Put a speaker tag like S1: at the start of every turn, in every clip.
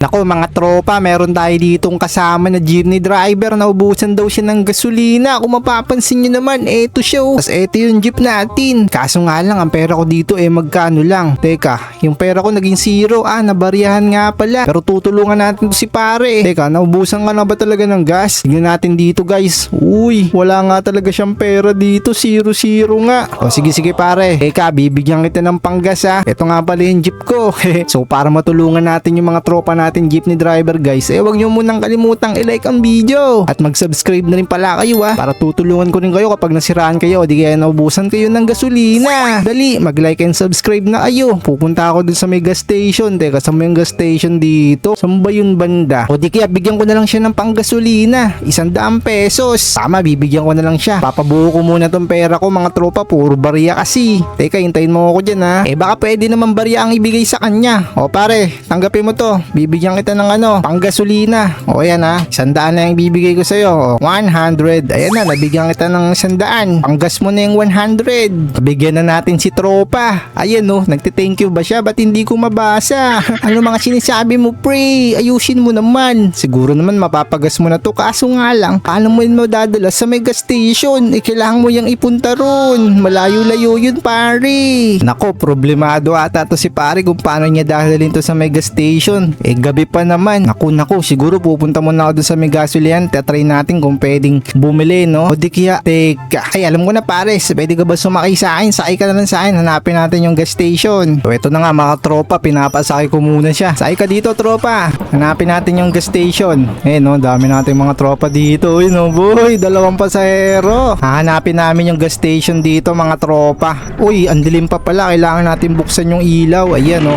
S1: Nako mga tropa, meron tayo ditong kasama na jeepney driver na ubusan daw siya ng gasolina. Kung mapapansin nyo naman, eto siya oh. Tapos eto yung jeep natin. Kaso nga lang, ang pera ko dito eh magkano lang. Teka, yung pera ko naging zero. Ah, nabariyahan nga pala. Pero tutulungan natin to si pare. Teka, naubusan ka na ba talaga ng gas? Tingnan natin dito guys. Uy, wala nga talaga siyang pera dito. Zero zero nga. O sige sige pare. Teka, bibigyan kita ng panggas ha. Ito nga pala yung jeep ko. so para matulungan natin yung mga tropa natin jeepney driver guys, eh wag nyo munang kalimutang i-like ang video. At mag-subscribe na rin pala kayo ha. Para tutulungan ko rin kayo kapag nasiraan kayo o di kaya naubusan kayo ng gasolina. Dali, mag-like and subscribe na kayo. Pupunta ako dun sa may gas station. Teka, sa may gas station dito. Saan ba yun banda? O di kaya bigyan ko na lang siya ng panggasolina. Isang daang pesos. Tama, bibigyan ko na lang siya. Papabuo ko muna tong pera ko mga tropa. Puro barya kasi. Teka, hintayin mo ako dyan ha. Eh baka pwede naman barya ang ibigay sa kanya. O pare, tanggapin mo to. Bibigyan kita ng ano, panggasolina. O ayan ha. Sandaan na yung bibigay ko sa'yo. O, 100. Ayan na, nabigyan kita ng sandaan. Panggas mo na yung 100. Bigyan na natin si tropa. Ayan no, nagte-thank you ba siya? Ba't hindi ko mabasa? ano mga sinasabi mo pre? Ayusin mo naman. Siguro naman mapapagas mo na to. Kaso nga lang, paano mo yun mo dadala sa may gas station? Eh, kailangan mo yung ipunta ron. Malayo-layo yun pare. Nako, problemado ata to si pare kung paano niya dadalhin to sa may gas station. Eh, gabi pa naman. Naku, naku, siguro pupunta muna ako dun sa may gasolinahan. Tatry natin kung pwedeng bumili, no? O di kaya, teka, ay alam ko na pares, pwede ka ba sumakay sa akin? Sakay ka na lang sa akin, hanapin natin yung gas station. So, ito na nga mga tropa, pinapasakay ko muna siya. Sakay ka dito, tropa. Hanapin natin yung gas station. Eh, no, dami natin mga tropa dito. Uy, no, boy, dalawang pasahero. Hahanapin namin yung gas station dito, mga tropa. Uy, ang dilim pa pala. Kailangan natin buksan yung ilaw. Ayan, no.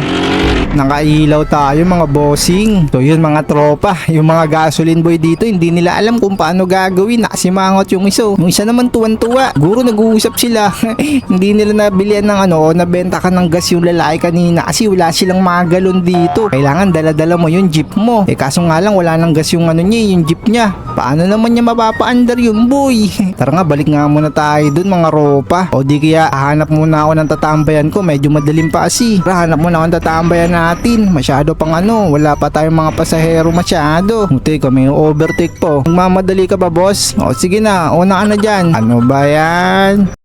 S1: Nakailaw tayo mga bossing. So yun mga tropa, yung mga gasoline boy dito hindi nila alam kung paano gagawin. Nakasimangot yung isa. Yung isa naman tuwan-tuwa. Guro nag-uusap sila. hindi nila nabilihan ng ano, nabenta ka ng gas yung lalaki kanina kasi wala silang mga galon dito. Kailangan dala-dala mo yung jeep mo. Eh kaso nga lang wala nang gas yung ano niya, yung jeep niya. Paano naman niya mapapaandar yung boy? Tara nga, balik nga muna tayo dun mga ropa. O di kaya hanap muna ako ng tatambayan ko. Medyo madaling pa kasi. Tara, hanap muna ako ng tatambayan natin. Masyado pang ano, wala pa tayong mga pasahero masyado. Muti ka, may overtake po. Magmamadali ka ba, boss? O sige na, una ka na dyan. Ano ba yan?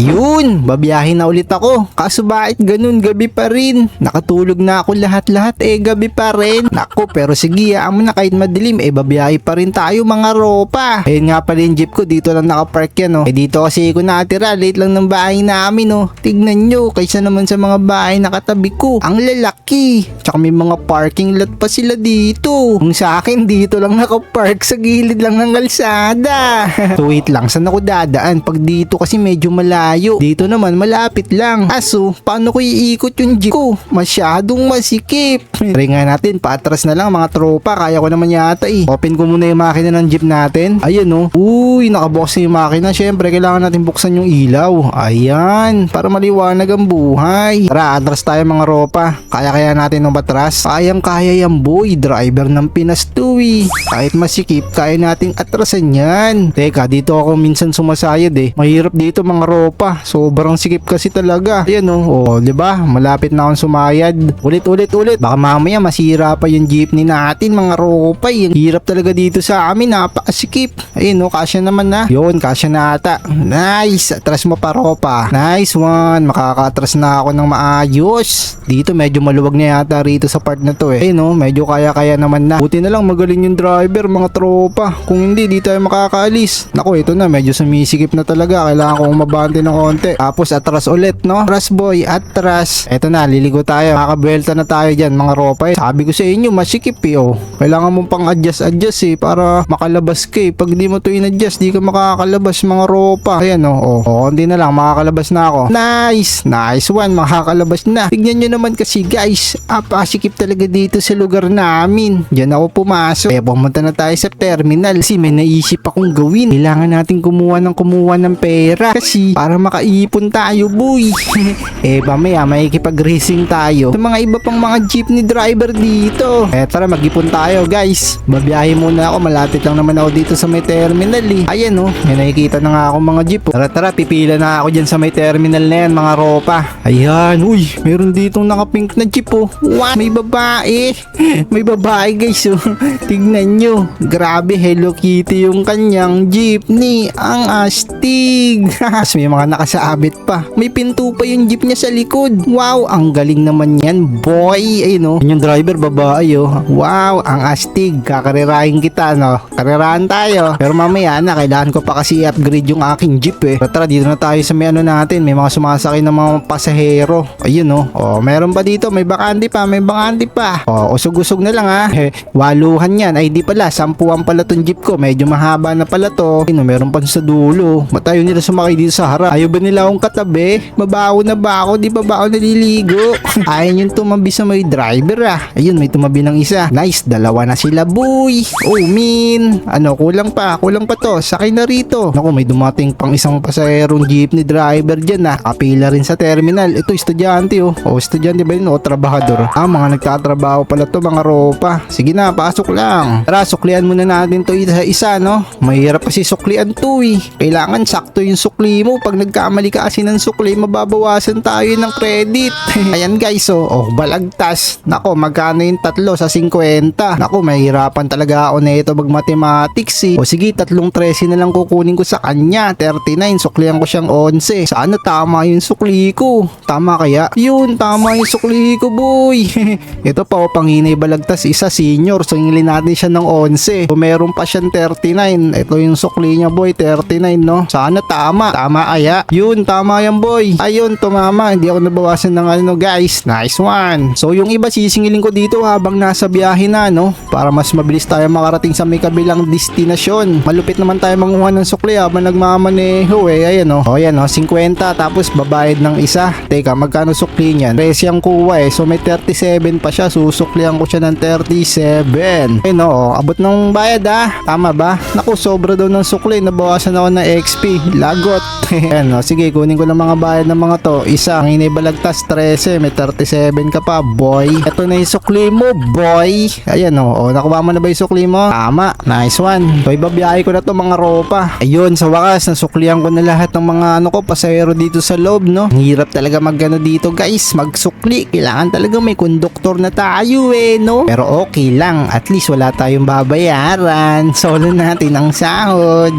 S1: Yun, babiyahin na ulit ako. Kaso bakit ganun, gabi pa rin. Nakatulog na ako lahat-lahat, eh gabi pa rin. Nako, pero sige, amo na kahit madilim, eh babiyahe pa rin tayo mga ropa. Ayun nga pala yung jeep ko, dito lang nakapark yan, oh. Eh dito kasi ako natira, late lang ng bahay namin, oh. Tignan nyo, kaysa naman sa mga bahay na katabi ko. Ang lalaki. Tsaka may mga parking lot pa sila dito. Kung sa akin, dito lang nakapark sa gilid lang ng kalsada. so wait lang, saan ako dadaan? Pag dito kasi medyo malayo. Dito naman malapit lang. Aso, paano ko iikot yung jeep ko? Masyadong masikip. Try nga natin, patras na lang mga tropa. Kaya ko naman yata eh. Open ko muna yung makina ng jeep natin. Ayan oh. Uy, nakabox na yung makina. Siyempre, kailangan natin buksan yung ilaw. Ayan, para maliwanag ang buhay. Tara, atras tayo mga ropa. Kaya-kaya natin ng batras. Kayang kaya yan boy. Driver ng Pinas to eh. Kahit masikip, kaya nating atrasan yan. Teka, dito ako minsan sumasayad eh. Mahirap dito mga ropa. Sobrang sikip kasi talaga. Ayan oh. Oh, 'di ba? Malapit na akong sumayad. Ulit ulit ulit. Baka mamaya masira pa yung jeepney natin mga eh. Hirap talaga dito sa amin. Napakasikip. Ayun oh, kasya naman na. Yun, kasya na ata. Nice. Atras mo pa ropa. Nice one. Makakatras na ako ng maayos. Dito medyo maluwag na yata rito sa part na to eh. Ayun oh, medyo kaya-kaya naman na. Buti na lang magaling yung driver mga tropa. Kung hindi, di tayo makakaalis. Nako, ito na. Medyo sumisikip na talaga. Kailangan kong mabante ng konti. Tapos atras ulit, no? Atras boy, atras. Ito na, liligo tayo. Makakabelta na tayo dyan, mga ropa. Eh. Sabi ko sa inyo, masikip eh, oh. Kailangan mong pang adjust-adjust eh, para makalabas ka eh. Pag di mo to in-adjust, di ka makakalabas, mga ropa. Ayan, oh. Oh, oh hindi na lang, makakalabas na ako. Nice! Nice one, makakalabas na. Tignan nyo naman kasi, guys. Apasikip talaga dito sa lugar namin. Diyan ako pumasok. Eh, pumunta na tayo sa terminal. Kasi may naisip akong gawin. Kailangan natin kumuha ng kumuha ng pera. Kasi, para para makaipon tayo boy. eh mamaya makikipag-racing tayo sa mga iba pang mga jeepney driver dito. Eh tara mag-ipon tayo guys. Babiyahe muna ako malapit lang naman ako dito sa may terminal eh. Ayan oh, may nakikita na nga ako mga jeep. oh. Tara tara pipila na ako dyan sa may terminal na yan mga ropa. Ayan, uy, meron ditong nakapink na jeep oh. What? May babae. May babae guys oh. Tignan nyo. Grabe Hello Kitty yung kanyang jeepney. Ang astig. Tapos may mga nakasaabit pa. May pinto pa yung jeep niya sa likod. Wow, ang galing naman yan boy. Ayun oh. Yun yung driver babae oh. Wow, ang astig. Kakarirahin kita no. Karirahan tayo. Pero mamaya na, kailangan ko pa kasi i-upgrade yung aking jeep eh. Tara, dito na tayo sa may ano natin. May mga sumasakay ng mga pasahero. Ayun oh. Oh, meron pa dito. May bakante pa. May bakante pa. Oh, usog-usog na lang ha. Eh, waluhan yan. Ay di pala. Sampuan pala tong jeep ko. Medyo mahaba na pala to. Ayun, oh, meron pa sa dulo. Ba't nila sumakay dito sa harap? Ayaw ba nila akong katabi? Mabaho na ba ako? Di ba ba ako naliligo? Ayaw yung tumabi sa may driver ah. Ayun, may tumabi ng isa. Nice, dalawa na sila boy. Oh, min. Ano, kulang pa. Kulang pa to. Sakay na rito. Naku, may dumating pang isang pasaherong jeepney driver dyan ah. Kapila rin sa terminal. Ito, estudyante oh. Oh, estudyante ba yun? O, trabahador. Ah, mga nagtatrabaho pala to, mga ropa. Sige na, pasok lang. Tara, suklian muna natin to isa isa, no? Mahirap kasi suklian to eh. Kailangan sakto yung sukli mo. Pag nagkamali ka kasi ng sukli, mababawasan tayo ng credit. Ayan guys, oh, oh balagtas. Nako, magkano yung tatlo sa 50? Nako, mahirapan talaga ako na ito mag-mathematics eh. O sige, tatlong 13 na lang kukunin ko sa kanya. 39, suklian ko siyang 11. Sana tama yung sukli ko. Tama kaya? Yun, tama yung sukli ko, boy. ito pa, oh, panginay balagtas. Isa senior, so ingilin natin siya ng 11. So, meron pa siyang 39. Ito yung sukli niya, boy, 39, no? Sana tama. Tama kaya? Yun, tama yan, boy. Ayun, tumama. Hindi ako nabawasan ng ano, guys. Nice one. So, yung iba sisingilin ko dito habang nasa biyahe na, no? Para mas mabilis tayo makarating sa may kabilang destinasyon. Malupit naman tayo manguha ng sukli habang nagmamaneho, eh. Ayan, oh. O, ayan, oh. 50. Tapos, babayad ng isa. Teka, magkano sukli niyan? Press yung kuha, eh. So, may 37 pa siya. Susuklihan ko siya ng 37. Ayun, oh. Abot ng bayad, ah. Tama ba? Naku, sobra daw ng sukli. Nabawasan ako ng XP. Lagot. Ayan, oh. Sige, kunin ko ng mga bayad ng mga to. Isa, ang inibalagtas 13. May 37 ka pa, boy. Ito na yung sukli mo, boy. Ayan, oh. oh nakuha mo na ba yung sukli mo? Tama. Nice one. So, ibabiyahe ko na to mga ropa. Ayun, sa wakas, nasuklihan ko na lahat ng mga ano ko, pasahero dito sa loob, no? Hirap talaga magano dito, guys. Magsukli. Kailangan talaga may konduktor na tayo, eh, no? Pero okay lang. At least wala tayong babayaran. Solo natin ang sahod.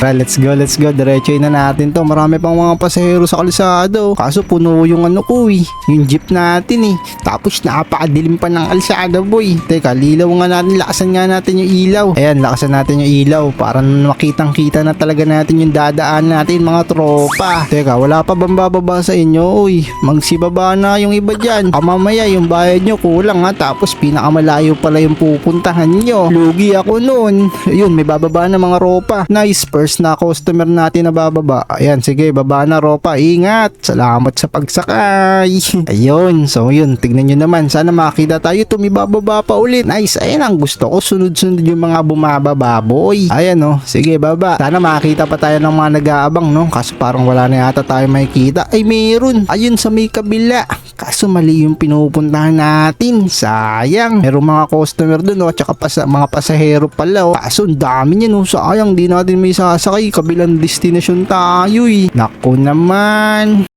S1: Tara, let's go, let's go. Diretso na natin to. Marami pang mga pasahero sa kalsado. Kaso puno yung ano ko, eh. Yung jeep natin, eh. Tapos napakadilim pa ng kalsada, boy. Teka, lilaw nga natin. Lakasan nga natin yung ilaw. Ayan, lakasan natin yung ilaw. Para makitang kita na talaga natin yung dadaan natin, mga tropa. Teka, wala pa bang bababa sa inyo? Uy, magsibaba na yung iba dyan. Ah, mamaya yung bayad nyo kulang ha. Tapos pinakamalayo pala yung pupuntahan nyo. Lugi ako noon. Ayun, may bababa na mga ropa. Nice, first na customer natin na bababa. Ayan, sige, baba na ropa. Ingat. Salamat sa pagsakay. Ayun, so yun, tignan nyo naman. Sana makita tayo tumibababa pa ulit. Nice, ayan ang gusto ko. Sunod-sunod yung mga bumababa, boy. Ayan, oh. Sige, baba. Sana makita pa tayo ng mga nag-aabang, no? Kaso parang wala na yata tayo makikita. Ay, meron. Ayun sa may kabila. Kaso mali yung pinupuntahan natin. Sayang. Meron mga customer dun, no? Tsaka pasa, mga pasahero pala, oh. Kaso dami niya, no? Sayang, di natin may sasakay. Kabilang destination tayo, eh. Naku naman.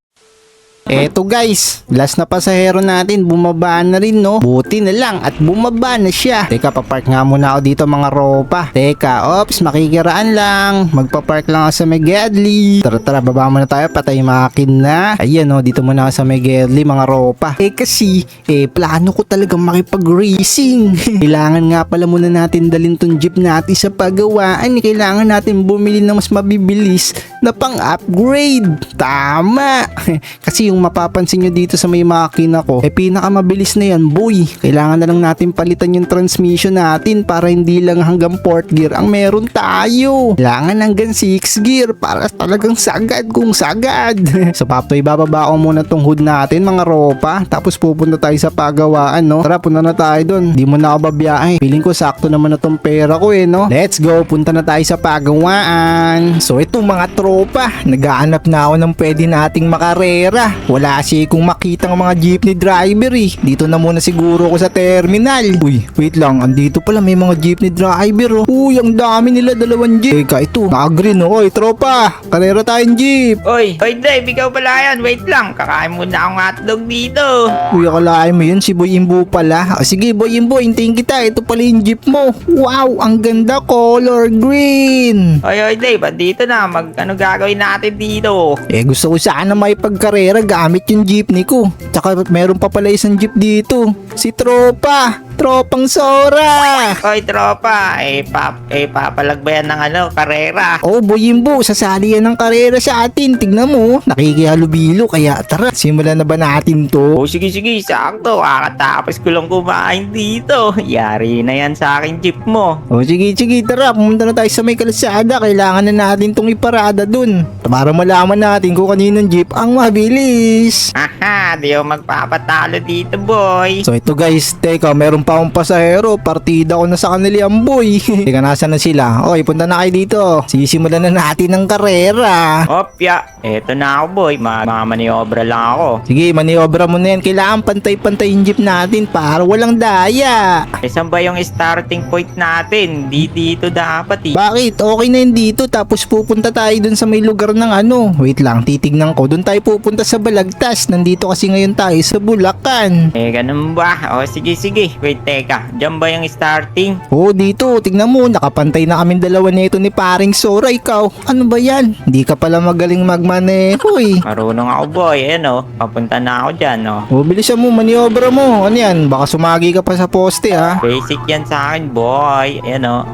S1: Eto guys, last na pasahero natin, bumaba na rin no. Buti na lang at bumaba na siya. Teka, papark nga muna ako dito mga ropa. Teka, ops, makikiraan lang. Magpapark lang ako sa Megadli. Tara tara, baba muna tayo, patay makin na. Ayan no, dito muna ako sa Megadli mga ropa. Eh kasi, eh plano ko talagang makipag-racing. Kailangan nga pala muna natin dalhin tong jeep natin sa pagawaan. Kailangan natin bumili ng mas mabibilis na pang-upgrade. Tama. kasi yung kung mapapansin nyo dito sa may makina ko, eh pinakamabilis na yan, boy. Kailangan na lang natin palitan yung transmission natin para hindi lang hanggang 4th gear ang meron tayo. Kailangan hanggang 6 gear para talagang sagad kung sagad. so Paptoy, bababa ko muna tong hood natin mga ropa. Tapos pupunta tayo sa pagawaan, no? Tara, punta na tayo dun. Di mo na ako babiyahe. Feeling ko sakto naman na tong pera ko eh, no? Let's go, punta na tayo sa pagawaan. So ito mga tropa, nagaanap na ako ng pwede nating makarera. Wala siya kung makita ng mga jeepney driver eh. Dito na muna siguro ko sa terminal. Uy, wait lang, andito pala may mga jeepney driver oh. Uy, ang dami nila, dalawang jeep. Teka, ito, naka-green oh. Oy, tropa, karera tayong jeep.
S2: Oy, oy Dave, ikaw pala yan. Wait lang, kakain muna akong hotdog dito.
S1: Uy, akalain mo yun, si Boy Imbo pala. Ah, sige, Boy Imbo, hintayin kita. Ito pala yung jeep mo. Wow, ang ganda, color green.
S2: Oy, oy Dave, andito na. Mag, ano gagawin natin dito?
S1: Eh, gusto ko sana may pagkarera gamit yung jeepney ko. Tsaka meron pa pala isang jeep dito. Si Tropa. Tropang Sora.
S2: Oy, tropa, eh, pap, eh, papalagbayan ng ano, karera.
S1: Oh, Boy Imbo, sasali yan ng karera sa atin. Tignan mo, nakikihalubilo. Kaya tara, simulan na ba natin to?
S2: Oh, sige, sige, sakto. Kakatapos ko lang kumain dito. Yari na yan sa akin jeep mo.
S1: O sige, sige, tara, pumunta na tayo sa may kalsada. Kailangan na natin tong iparada dun. Para malaman natin kung kaninong jeep ang mabilis.
S2: Haha, di ako magpapatalo dito, boy.
S1: So ito guys, teka, meron pa akong pasahero. Partida ko na sa kanila ang boy. teka, nasa na sila? Okay, punta na kayo dito. Sisimulan na natin ang karera.
S2: Opya, eto na ako, boy. Ma mamaniobra lang ako.
S1: Sige, maniobra mo na yan. Kailangan pantay-pantay yung jeep natin para walang daya.
S2: Saan ba yung starting point natin? Di dito dapat, eh.
S1: Bakit? Okay na yun dito tapos pupunta tayo dun sa may lugar ng ano. Wait lang, titignan ko. Dun tayo pupunta sa Balagtas. Nandito kasi ngayon tayo sa Bulacan.
S2: Eh, ganun ba? O, sige, sige. Wait, teka. Diyan ba yung starting?
S1: Oh, dito. Tignan mo. Nakapantay na kami dalawa nito ni paring Sora. Ikaw, ano ba yan? Hindi ka pala magaling magmaneho eh.
S2: Marunong ako, boy. Ayan, o. Papunta na ako dyan, o.
S1: Oh, bilisan mo, maniobra mo. Ano yan? Baka sumagi ka pa sa poste ha.
S2: Basic yan sa akin, boy. Ayan, o.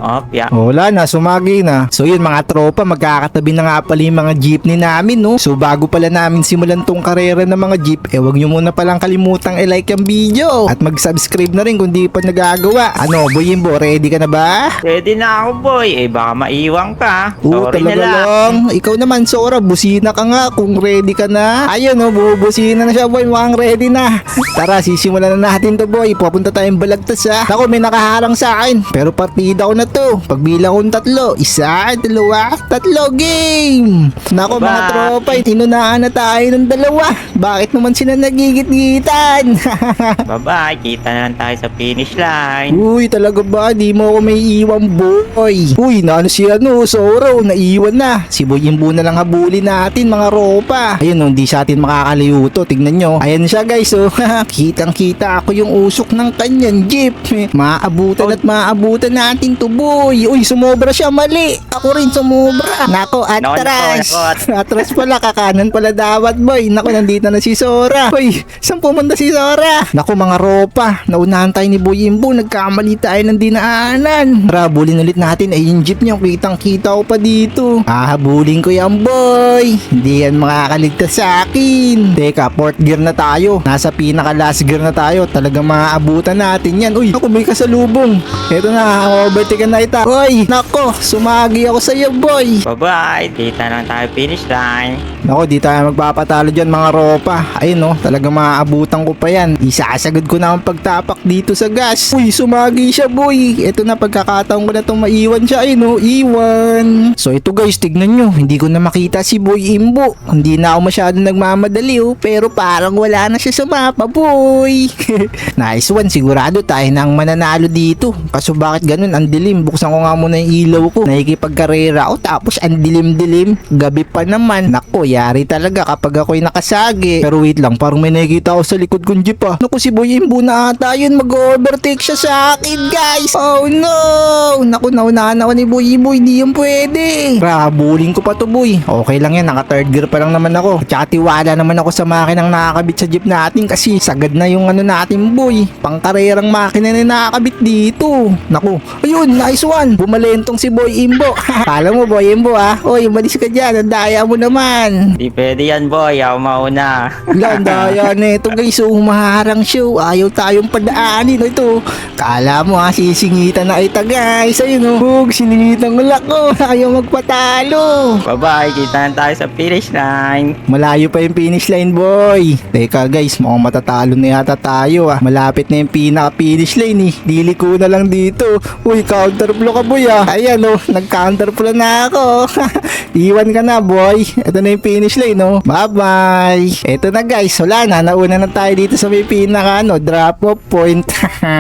S1: Oh, Wala na, sumagi na. So yun mga tropa, magkakatabi na nga pala yung mga jeepney namin, no? So bago pala namin simulan tong karera ng mga jeep, eh wag nyo muna palang kalimutang i-like ang video. At mag-subscribe na rin kung di pa nagagawa. Ano, Boyimbo, ready ka na ba?
S2: Pwede na ako, boy. Eh, baka maiwang ka.
S1: Oo,
S2: Sorry na
S1: talaga
S2: lang.
S1: lang. Ikaw naman, Sora, busina ka nga kung ready ka na. Ayun, oh, bubusina na siya, boy. Mukhang ready na. Tara, sisimulan na natin to, boy. Pupunta tayong balagtas, ha. Ako, may nakaharang sa akin. Pero partida ko na to. Pagbilang kong tatlo. Isa, dalawa, tatlo, game. Nako, mga tropa, inunahan na tayo ng dalawa. Bakit naman sila nagigit-gitan?
S2: Bye-bye. Kita na lang tayo sa finish line.
S1: Uy, talaga ba? Di mo ako may iwan, boy. Uy, naano si ano, Soro, naiwan na. Si Boy Imbo na lang habulin natin, mga ropa. Ayun, no, hindi sa atin makakaliw to. Tignan nyo. Ayan siya, guys. Oh. Kitang-kita ako yung usok ng kanyang jeep. Maabutan at maabutan natin to, boy. Uy, sumobra siya, mali. Ako rin sumobra. Nako, atras. atras pala, kakanan pala dapat, boy. Nako, nandito na si Sora. Uy, saan pumunta si Sora? Nako, mga ropa. Naunahan tayo ni Boy Imbo. Nagkamali tayo ng dinaanan. Tara, bulin ulit natin. Ay, yung jeep niya, kitang kita ko pa dito. Hahabulin ko yan, boy. Hindi yan makakaligtas sa akin. Teka, fourth gear na tayo. Nasa pinaka last gear na tayo. Talagang maaabutan natin yan. Uy, ako may kasalubong. Eto na, overtake na ita. Uy, nako, sumagi ako sa iyo, boy.
S2: Bye-bye. Kita lang tayo finish line.
S1: Nako, di tayo magpapatalo dyan mga ropa. Ayun no, talaga maaabutan ko pa yan. Isasagad ko na ang pagtapak dito sa gas. Uy, sumagi siya boy. Ito na pagkakataon ko na itong maiwan siya. Ayun no, iwan. So ito guys, tignan nyo. Hindi ko na makita si Boy Imbo. Hindi na ako masyado nagmamadali oh. Pero parang wala na siya sa mapa boy. nice one, sigurado tayo na ang mananalo dito. Kaso bakit ganun? Ang dilim. Buksan ko nga muna yung ilaw ko. Nakikipagkarera ako tapos ang dilim-dilim. Gabi pa naman. Nako, yari talaga kapag ako'y nakasagi. Pero wait lang, parang may nakikita ako sa likod kong jeep ah. Naku, si Boy Imbo na ata yun. Mag-overtake siya sa akin, guys. Oh no! Naku, naunahan ako ni Boy Imbo. Hindi yung pwede. Rahabulin ko pa to, boy. Okay lang yan. Naka third gear pa lang naman ako. At saka tiwala naman ako sa makinang nakakabit sa jeep natin kasi sagad na yung ano natin, boy. Pangkarerang makina na nakakabit dito. Naku, ayun, nice one. Bumalentong si Boy Imbo. Kala mo, Boy Imbo, ah. Oy, umalis ka dyan. Ang daya mo naman. Yan.
S2: Di pwede yan boy, ako mauna.
S1: Landaya na ito guys, so humaharang siya. oh. Ayaw tayong padaanin. O, Ito, kala mo ha, sisingitan na ita guys. Ayun o, Hug, siningitan ko lang ko. Ayaw magpatalo.
S2: Bye-bye, kita na tayo sa finish line.
S1: Malayo pa yung finish line boy. Teka guys, mukhang matatalo na yata tayo ah. Malapit na yung pinaka-finish line eh. Dili ko na lang dito. Uy, counter blow ka boy ah. Ayan oh, nag-counter na ako. Iwan ka na boy. Ito na yung finish line oh. Bye-bye. Ito na guys, wala na. Nauna na tayo dito sa may pinaka ano, drop off point.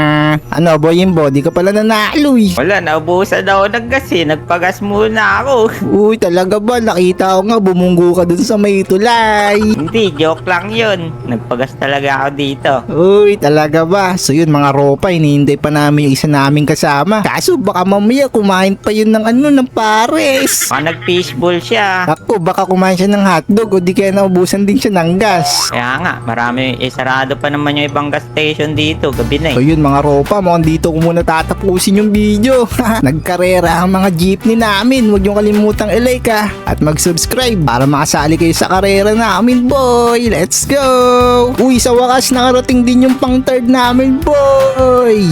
S1: ano boy, yung body ka pala nanalo eh.
S2: Wala, naubusan ako ng gas eh. Nagpagas muna ako.
S1: Uy, talaga ba? Nakita ko nga, bumunggo ka dun sa may tulay.
S2: Hindi, joke lang yun. Nagpagas talaga ako dito.
S1: Uy, talaga ba? So yun mga ropa, hinihintay pa namin yung isa naming kasama. Kaso baka mamaya kumain pa yun ng ano, ng pares.
S2: Baka nag-fishbowl siya.
S1: Ako, baka kumain siya ng hotdog o di kaya naubusan din siya ng gas.
S2: Kaya nga, marami, eh, sarado pa naman yung ibang gas station dito. Gabi na
S1: So
S2: eh.
S1: yun mga ropa, mukhang dito ko muna tatapusin yung video. Nagkarera ang mga jeepney namin. Huwag niyong kalimutang i-like ah. At mag-subscribe para makasali kayo sa karera namin boy. Let's go! Uy, sa wakas nakarating din yung pang third namin boy.